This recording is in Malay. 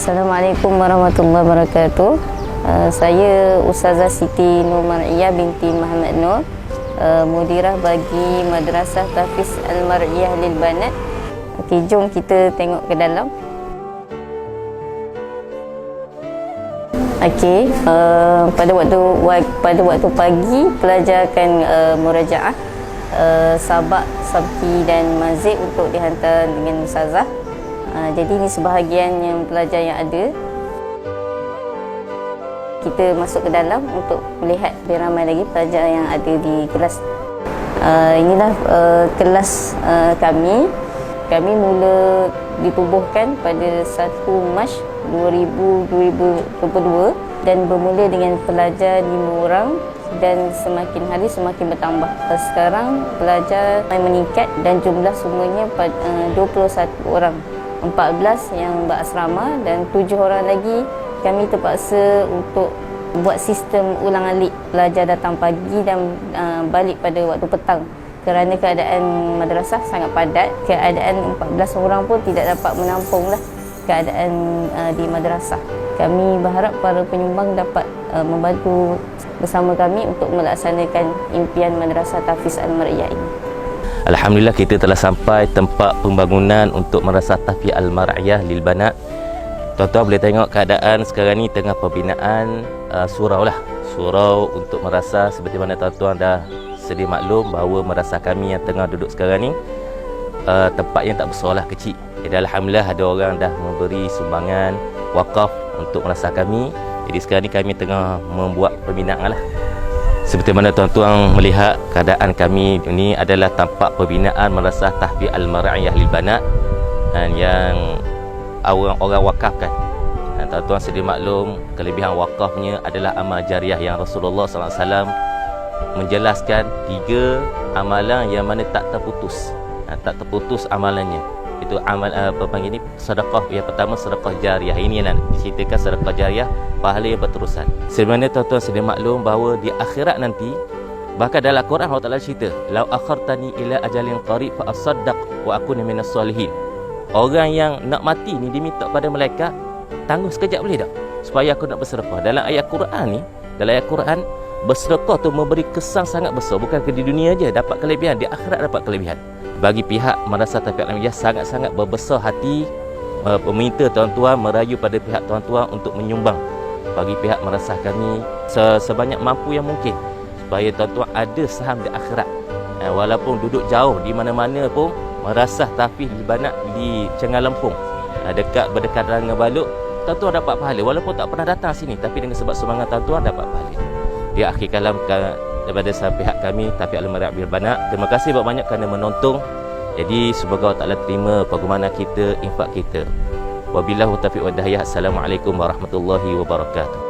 Assalamualaikum warahmatullahi wabarakatuh. Uh, saya Ustazah Siti Nur Mar'iyah binti Muhammad Nur, uh, mudirah bagi Madrasah Tafiz Al-Mar'iyah Lil Banat. Okey, jom kita tengok ke dalam. Okey, uh, pada waktu pada waktu pagi pelajar akan uh, murajaah uh, sabak, sabki dan mazid untuk dihantar dengan ustazah. Uh, jadi ini sebahagian yang pelajar yang ada. Kita masuk ke dalam untuk melihat lebih ramai lagi pelajar yang ada di kelas. Uh, inilah uh, kelas uh, kami. Kami mula ditubuhkan pada 1 Mac 2022 dan bermula dengan pelajar 5 orang dan semakin hari semakin bertambah. Sekarang pelajar meningkat dan jumlah semuanya 21 orang. 14 yang berasrama dan 7 orang lagi kami terpaksa untuk buat sistem ulang alik pelajar datang pagi dan uh, balik pada waktu petang. Kerana keadaan madrasah sangat padat keadaan 14 orang pun tidak dapat menampung lah keadaan uh, di madrasah. Kami berharap para penyumbang dapat uh, membantu bersama kami untuk melaksanakan impian madrasah Tafiz Al-Mar'iyah ini Alhamdulillah kita telah sampai tempat pembangunan untuk Madrasah Tafiz Al-Mar'iyah Lil Banat. Tuan-tuan boleh tengok keadaan sekarang ni tengah pembinaan uh, surau lah. Surau untuk merasa seperti mana tuan-tuan dah sedia maklum bahawa merasa kami yang tengah duduk sekarang ni uh, tempat yang tak besar lah kecil. Jadi Alhamdulillah ada orang dah memberi sumbangan wakaf untuk merasa kami. Jadi sekarang ni kami tengah membuat pembinaan lah seperti mana tuan-tuan melihat keadaan kami ini adalah tampak pembinaan Madrasah Tahfiz Al-Mar'iyah Lil Banat dan yang orang-orang wakafkan. Dan tuan-tuan sedia maklum kelebihan wakafnya adalah amal jariah yang Rasulullah SAW menjelaskan tiga amalan yang mana tak terputus. Tak terputus amalannya. Itu amal apa panggil ni sedekah yang pertama sedekah jariah. Ini yang diceritakan sedekah jariah pahala yang berterusan. Sebenarnya tuan-tuan sedia maklum bahawa di akhirat nanti bahkan dalam Quran Allah Taala cerita, "Lau akhartani ila ajalin qarib fa asaddaq wa akuna minas solihin." Orang yang nak mati ni diminta pada malaikat tangguh sekejap boleh tak? Supaya aku nak bersedekah. Dalam ayat Quran ni, dalam ayat Quran bersedekah tu memberi kesan sangat besar bukan ke di dunia aja dapat kelebihan, di akhirat dapat kelebihan. Bagi pihak Madrasah Tafiq Al-Amiyah sangat-sangat berbesar hati uh, meminta tuan-tuan merayu pada pihak tuan-tuan untuk menyumbang bagi pihak Madrasah kami sebanyak mampu yang mungkin supaya tuan-tuan ada saham di akhirat. Uh, walaupun duduk jauh di mana-mana pun merasah Tafiz di Banat di Cengalempung uh, dekat berdekatan dengan Baluk tuan-tuan dapat pahala walaupun tak pernah datang sini tapi dengan sebab semangat tuan-tuan dapat pahala dia akhir kalam daripada pihak kami Tafiz Al-Marab Bil Banat terima kasih banyak kerana menonton. Jadi semoga Allah Ta'ala terima bagaimana kita infak kita. Wabillahu taufiq wa dahiyah assalamualaikum warahmatullahi wabarakatuh